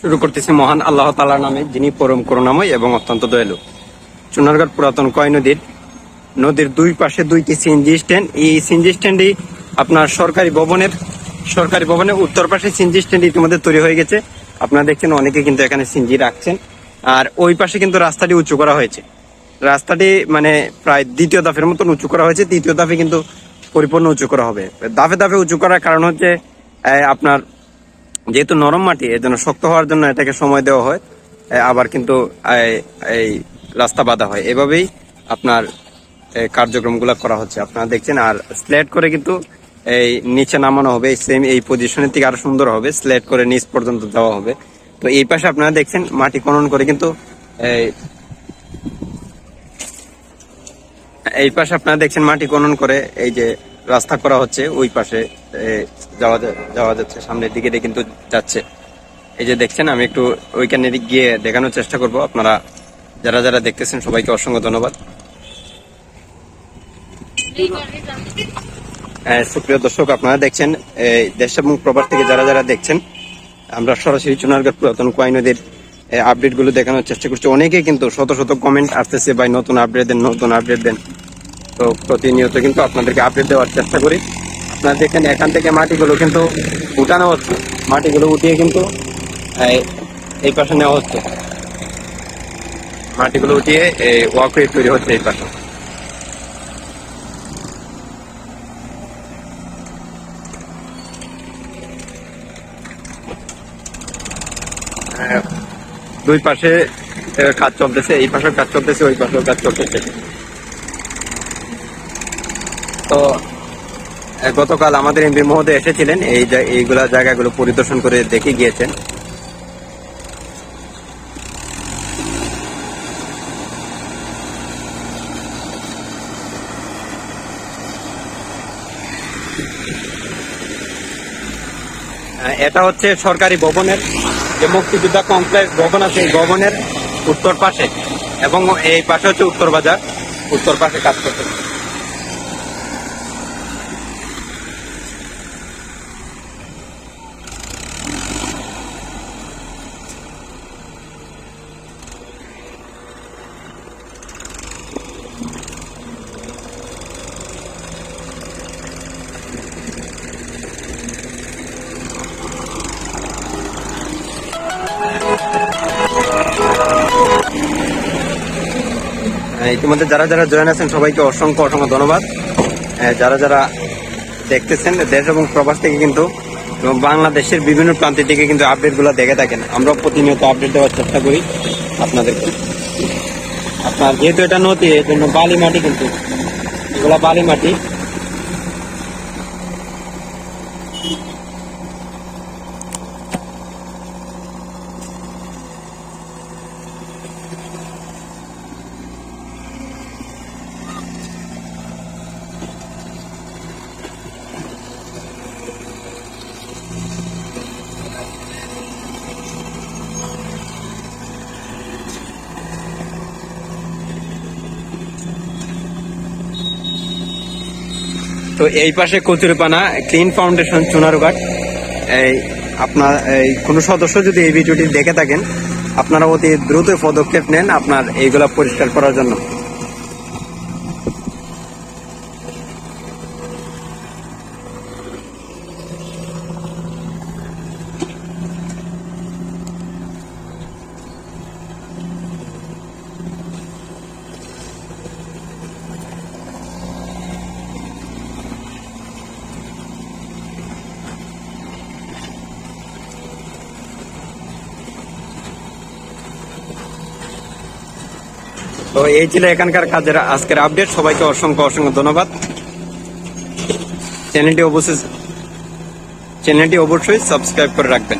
শুরু করতেছি মহান আল্লাহ তালার নামে, যিনি পরম করুণাময় এবং অত্যন্ত দয়ালু। চুনারগড় পুরাতন কয় নদীর নদীর দুই পাশে দুইটি সিএনজি স্ট্যান্ড। এই সিএনজি স্ট্যান্ডই আপনার সরকারি ভবনের সরকারি ভবনের উত্তর পাশে সিএনজি স্ট্যান্ড ইতিমধ্যে তৈরি হয়ে গেছে। আপনারা দেখছেন অনেকে কিন্তু এখানে সিএনজি রাখছেন। আর ওই পাশে কিন্তু রাস্তাটি উঁচু করা হয়েছে। রাস্তাটি মানে প্রায় দ্বিতীয় দাফের মতন উঁচু করা হয়েছে। তৃতীয় দাফে কিন্তু পরিপূর্ণ উঁচু করা হবে। দাফে দাফে উঁচু করার কারণ হচ্ছে আপনার যেহেতু নরম মাটি এর জন্য শক্ত হওয়ার জন্য এটাকে সময় দেওয়া হয়। আবার কিন্তু এই- রাস্তা বাঁধা হয়। এভাবেই আপনার কার্যক্রমগুলো করা হচ্ছে। আপনারা দেখছেন, আর স্ল্যাট করে কিন্তু এই নিচে নামানো হবে সেম এই পজিশনের থেকে আরও সুন্দর হবে স্ল্যাট করে নিচ পর্যন্ত দেওয়া হবে। তো এই পাশে আপনারা দেখছেন, মাটি খনন করে কিন্তু এই পাশে আপনারা দেখছেন, মাটি খনন করে এই যে রাস্তা করা হচ্ছে, ওই পাশে যাওয়া যাওয়া যাচ্ছে, সামনের দিকে কিন্তু যাচ্ছে। এই যে দেখছেন, আমি একটু ওইখানে গিয়ে দেখানোর চেষ্টা করব। আপনারা যারা যারা দেখতেছেন, সবাইকে অসংখ্য ধন্যবাদ। সুপ্রিয় দর্শক, আপনারা দেখছেন দেশ এবং প্রবাস থেকে যারা যারা দেখছেন, আমরা সরাসরি চুনারগড় পুরাতন কোয়াই নদীর আপডেটগুলো দেখানোর চেষ্টা করছি। অনেকে কিন্তু শত শত কমেন্ট আসতেছে, ভাই, নতুন আপডেট দেন, নতুন আপডেট দেন। তো প্রতিনিয়ত কিন্তু আপনাদেরকে আপডেট দেওয়ার চেষ্টা করি। আপনারা দেখেন এখান থেকে মাটিগুলো কিন্তু উঠানো হচ্ছে। মাটিগুলো উঠিয়ে কিন্তু এই- পাশে নেওয়া হচ্ছে। মাটিগুলো উঠিয়ে এই ওয়াকওয়ে তৈরি হচ্ছে এই পাশে। আহ, দুই পাশে কাজ চলতেছে এই পাশেও কাজ চলতেছে ওই পাশেও কাজ চলতেছে। তো গতকাল আমাদের এমপি মহোদয় এসেছিলেন। এই এইগুলা জায়গাগুলো পরিদর্শন করে দেখে গিয়েছেন। এটা হচ্ছে সরকারি ভবনের, যে মুক্তিযোদ্ধা কমপ্লেক্স ভবন আছে, এই ভবনের উত্তর পাশে এবং এই পাশে হচ্ছে উত্তর বাজার। উত্তর পাশে কাজ করতে ইতিমধ্যে যারা যারা জয়েন আছেন, সবাইকে অসংখ্য অসংখ্য ধন্যবাদ। যারা যারা দেখতেছেন, দেশ এবং প্রবাস থেকে কিন্তু এবং বাংলাদেশের বিভিন্ন প্রান্তের দিকে কিন্তু আপডেটগুলো দেখে থাকেন। আমরা প্রতিনিয়ত আপডেট দেওয়ার চেষ্টা করি আপনাদেরকে। আপনার যেহেতু এটা নদী এর জন্য বালি মাটি কিন্তু, এগুলা বালি মাটি তো এই পাশে কচুরিপানা ক্লিন ফাউন্ডেশন চুনারুঘাট। এই আপনার, এই কোনো সদস্য যদি এই ভিডিওটি দেখে থাকেন, আপনারা অতি দ্রুত পদক্ষেপ নেন আপনার এইগুলা পরিষ্কার করার জন্য। তো এই ছিল এখানকার কাজের আজকের আপডেট সবাইকে অসংখ্য অসংখ্য ধন্যবাদ। চ্যানেলটি অবশ্যই চ্যানেলটি অবশ্যই সাবস্ক্রাইব করে রাখবেন।